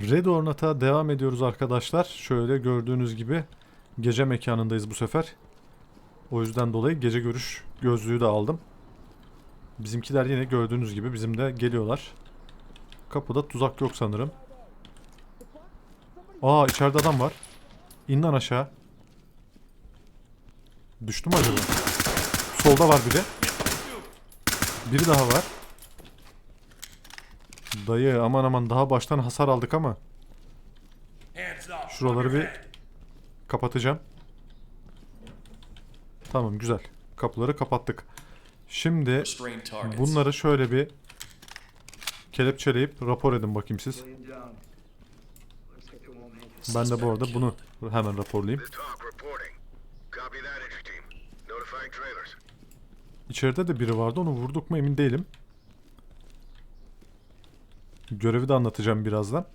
Red Ornat'a devam ediyoruz arkadaşlar. Şöyle gördüğünüz gibi gece mekanındayız bu sefer. O yüzden dolayı gece görüş gözlüğü de aldım. Bizimkiler yine gördüğünüz gibi bizim de geliyorlar. Kapıda tuzak yok sanırım. Aa içeride adam var. İn lan aşağı. Düştü mü acaba? Solda var biri. Biri daha var. Dayı aman aman daha baştan hasar aldık ama. Şuraları bir kapatacağım. Tamam güzel. Kapıları kapattık. Şimdi bunları şöyle bir kelepçeleyip rapor edin bakayım siz. Ben de bu arada bunu hemen raporlayayım. İçeride de biri vardı onu vurduk mu emin değilim. Görevi de anlatacağım birazdan.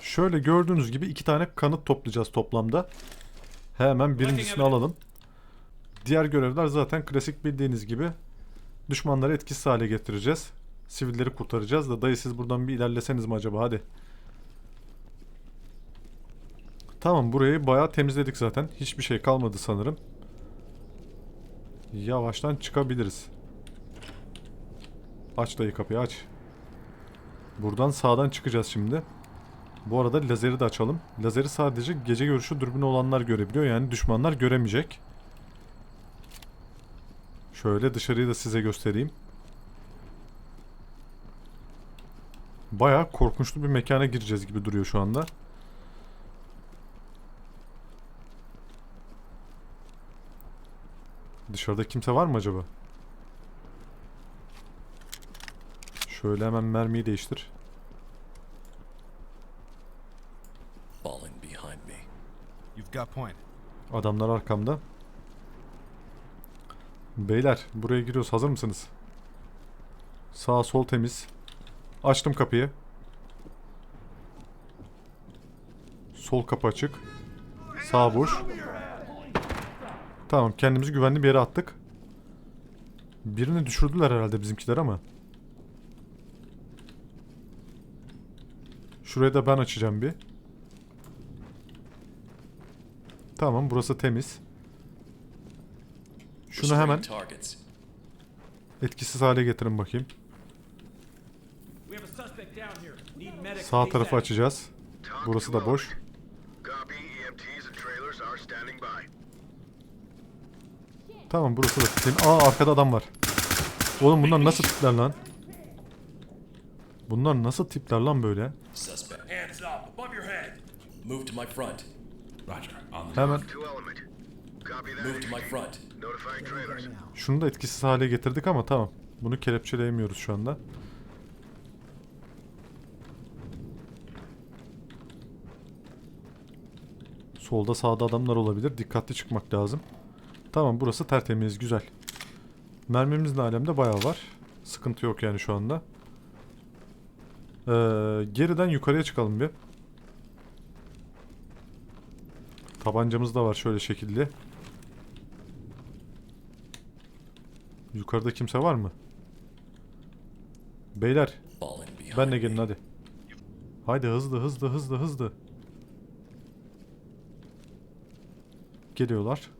Şöyle gördüğünüz gibi iki tane kanıt toplayacağız toplamda. Hemen birincisini alalım. Diğer görevler zaten klasik bildiğiniz gibi. Düşmanları etkisiz hale getireceğiz. Sivilleri kurtaracağız da dayı siz buradan bir ilerleseniz mi acaba hadi. Tamam burayı bayağı temizledik zaten. Hiçbir şey kalmadı sanırım. Yavaştan çıkabiliriz. Aç dayı kapıyı aç. Buradan sağdan çıkacağız şimdi. Bu arada lazeri de açalım. Lazeri sadece gece görüşü dürbünü olanlar görebiliyor. Yani düşmanlar göremeyecek. Şöyle dışarıyı da size göstereyim. Bayağı korkunçlu bir mekana gireceğiz gibi duruyor şu anda. Dışarıda kimse var mı acaba? Şöyle hemen mermiyi değiştir. Falling behind me. You've got point. Adamlar arkamda. Beyler buraya giriyoruz. Hazır mısınız? Sağ sol temiz. Açtım kapıyı. Sol kapı açık. Sağ boş. Tamam kendimizi güvenli bir yere attık. Birini düşürdüler herhalde bizimkiler ama. Şurayı da ben açacağım bir. Tamam burası temiz. Şunu hemen etkisiz hale getirin bakayım. Sağ tarafı açacağız. Burası da boş. Tamam burası da temiz. Aa arkada adam var. Oğlum bunlar nasıl tipler lan? Bunlar nasıl tipler lan böyle? Hemen şunu da etkisiz hale getirdik ama tamam. Bunu kelepçeleyemiyoruz şu anda. Solda sağda adamlar olabilir. Dikkatli çıkmak lazım. Tamam burası tertemiz güzel. Mermimiz ne alemde bayağı var. Sıkıntı yok yani şu anda. Ee, geriden yukarıya çıkalım bir. Tabancamız da var şöyle şekilde. Yukarıda kimse var mı? Beyler benle gelin hadi. Haydi hızlı hızlı hızlı hızlı. Geliyorlar.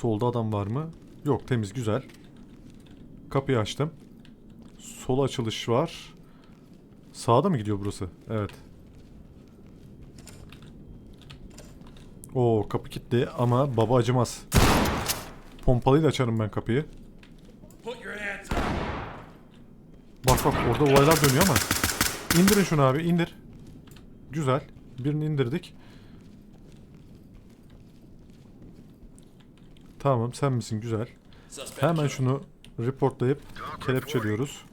Solda adam var mı? Yok temiz güzel. Kapıyı açtım. Sol açılış var. Sağda mı gidiyor burası? Evet. Oo kapı kilitli ama baba acımaz. Pompalıyla açarım ben kapıyı. Bak bak orada olaylar dönüyor ama. İndirin şunu abi indir. Güzel. Birini indirdik. Tamam sen misin güzel. Hemen şunu reportlayıp kelepçeliyoruz.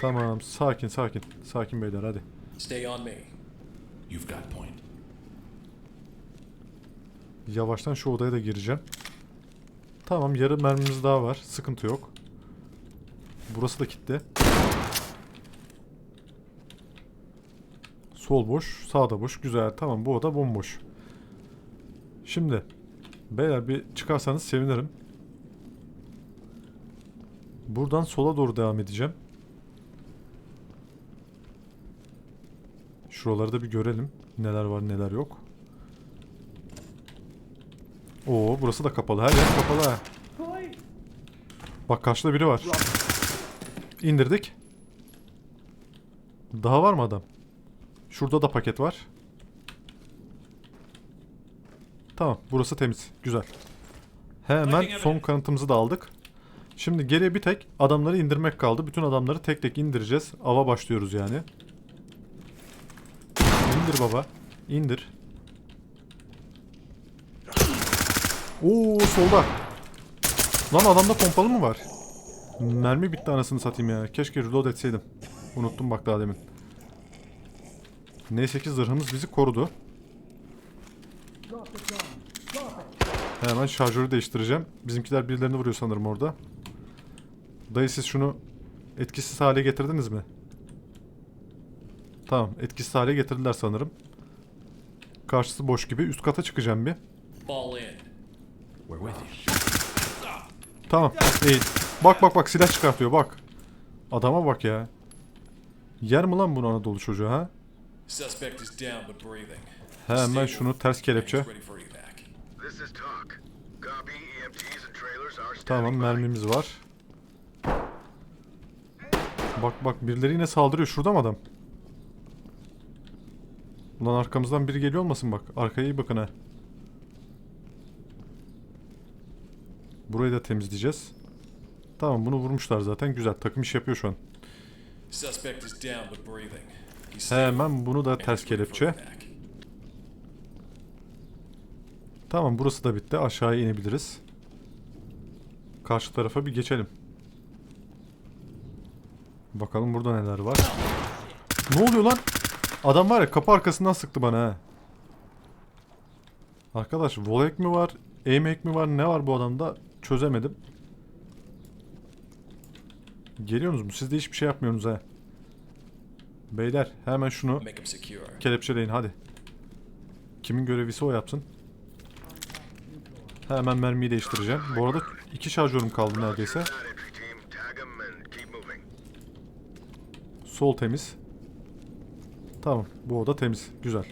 Tamam sakin sakin. Sakin beyler hadi. Stay on me. You've got point. Yavaştan şu odaya da gireceğim. Tamam yarı mermimiz daha var. Sıkıntı yok. Burası da kilitli. Sol boş, sağda boş. Güzel. Tamam bu oda bomboş. Şimdi Beyler bir çıkarsanız sevinirim. Buradan sola doğru devam edeceğim. Şuraları da bir görelim. Neler var neler yok. Oo burası da kapalı. Her yer kapalı ha. Bak karşıda biri var. İndirdik. Daha var mı adam? Şurada da paket var. Tamam burası temiz. Güzel. Hemen son kanıtımızı da aldık. Şimdi geriye bir tek adamları indirmek kaldı. Bütün adamları tek tek indireceğiz. Ava başlıyoruz yani. İndir baba. İndir. Oo solda. Lan adamda pompalı mı var? Mermi bitti anasını satayım ya. Keşke reload etseydim. Unuttum bak daha demin. Neyse ki zırhımız bizi korudu. Hemen şarjörü değiştireceğim. Bizimkiler birilerini vuruyor sanırım orada. Dayı siz şunu etkisiz hale getirdiniz mi? Tamam etkisiz hale getirdiler sanırım. Karşısı boş gibi. Üst kata çıkacağım bir. Tamam. İyi. Bak bak bak silah çıkartıyor bak. Adama bak ya. Yer mi lan bunu Anadolu çocuğu ha? Suspect is down but breathing. Hemen şunu ters kelepçe. Are Tamam mermimiz var. Bak bak birileri yine saldırıyor. Şurada mı adam? Ulan arkamızdan biri geliyor olmasın bak. Arkaya iyi bakın ha. Burayı da temizleyeceğiz. Tamam bunu vurmuşlar zaten. Güzel. Takım iş yapıyor şu an. Hemen bunu da ters kelepçe. Tamam burası da bitti. Aşağıya inebiliriz. Karşı tarafa bir geçelim. Bakalım burada neler var. Ne oluyor lan? Adam var ya kapı arkasından sıktı bana ha. Arkadaş volek mi var? Aim mi var? Ne var bu adamda? Çözemedim. Geliyorsunuz mu? Siz de hiçbir şey yapmıyorsunuz ha. Beyler hemen şunu kelepçeleyin hadi. Kimin görevlisi o yapsın. Hemen mermiyi değiştireceğim. Bu arada iki şarjörüm kaldı neredeyse. Sol temiz. Tamam bu oda temiz. Güzel.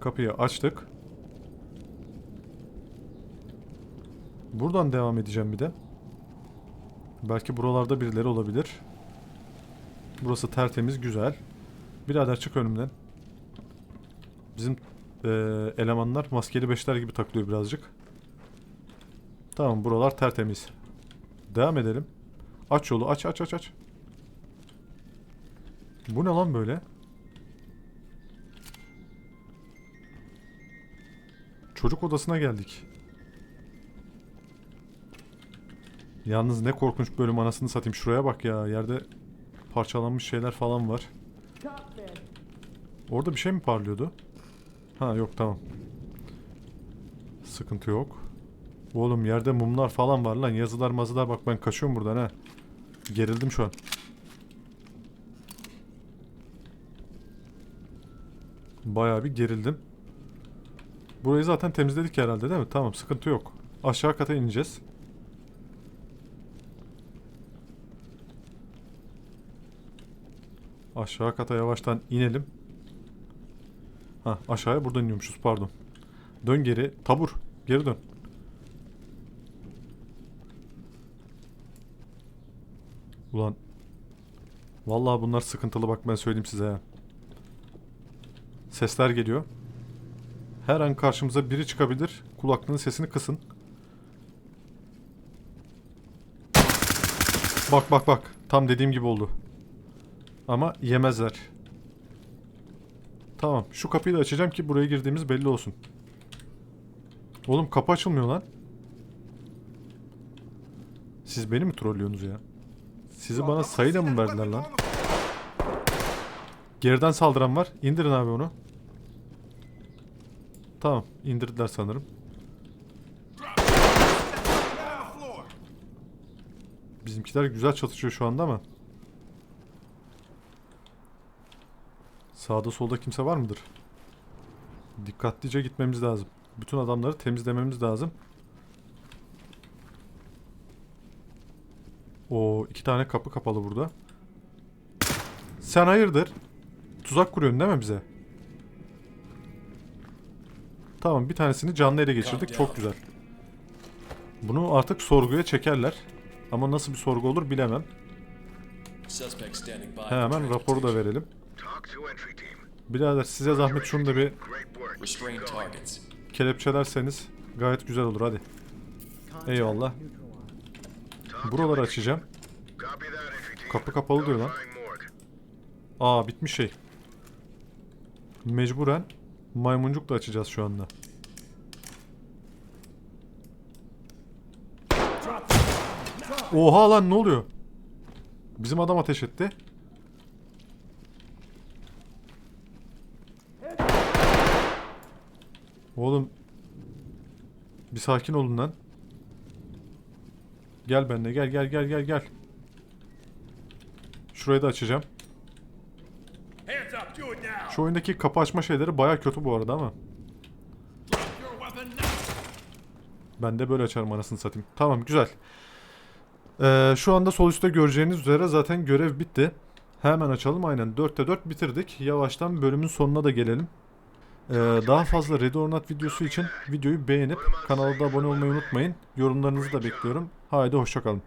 Kapıyı açtık. Buradan devam edeceğim bir de. Belki buralarda birileri olabilir. Burası tertemiz, güzel. Birader çık önümden. Bizim eee, elemanlar maskeli beşler gibi takılıyor birazcık. Tamam buralar tertemiz. Devam edelim. Aç yolu aç aç aç aç. Bu ne lan böyle? Çocuk odasına geldik. Yalnız ne korkunç bölüm anasını satayım. Şuraya bak ya. Yerde parçalanmış şeyler falan var. Orada bir şey mi parlıyordu? Ha yok tamam. Sıkıntı yok. Oğlum yerde mumlar falan var lan. Yazılar mazılar bak ben kaçıyorum buradan ha. Gerildim şu an. Bayağı bir gerildim. Burayı zaten temizledik herhalde değil mi? Tamam sıkıntı yok. Aşağı kata ineceğiz. Aşağı kata yavaştan inelim. Ha aşağıya buradan iniyormuşuz pardon. Dön geri. Tabur. Geri dön. Ulan. Vallahi bunlar sıkıntılı bak ben söyleyeyim size. Sesler geliyor. Her an karşımıza biri çıkabilir. Kulaklığın sesini kısın. Bak bak bak. Tam dediğim gibi oldu. Ama yemezler. Tamam. Şu kapıyı da açacağım ki buraya girdiğimiz belli olsun. Oğlum kapı açılmıyor lan. Siz beni mi trollüyorsunuz ya? Sizi bana sayıyla mı verdiler lan? Geriden saldıran var. İndirin abi onu. Tamam. indirdiler sanırım. Bizimkiler güzel çatışıyor şu anda ama. Sağda solda kimse var mıdır? Dikkatlice gitmemiz lazım. Bütün adamları temizlememiz lazım. O iki tane kapı kapalı burada. Sen hayırdır? Tuzak kuruyorsun değil mi bize? Tamam bir tanesini canlı ele geçirdik. Çok güzel. Bunu artık sorguya çekerler. Ama nasıl bir sorgu olur bilemem. Hemen raporu da verelim. Birader size zahmet şunu da bir kelepçelerseniz gayet güzel olur hadi. Eyvallah. Buraları açacağım. Kapı kapalı diyor lan. Aa bitmiş şey. Mecburen maymuncuk da açacağız şu anda. Oha lan ne oluyor? Bizim adam ateş etti. Oğlum bir sakin olun lan. Gel benimle gel gel gel gel gel. Şurayı da açacağım. Şu oyundaki kapı açma şeyleri baya kötü bu arada ama. Ben de böyle açarım anasını satayım. Tamam güzel. Ee, şu anda sol üstte göreceğiniz üzere zaten görev bitti. Hemen açalım aynen. 4'te 4 bitirdik. Yavaştan bölümün sonuna da gelelim. Ee, daha fazla Red or Not videosu için videoyu beğenip kanala da abone olmayı unutmayın. Yorumlarınızı da bekliyorum. Haydi hoşçakalın.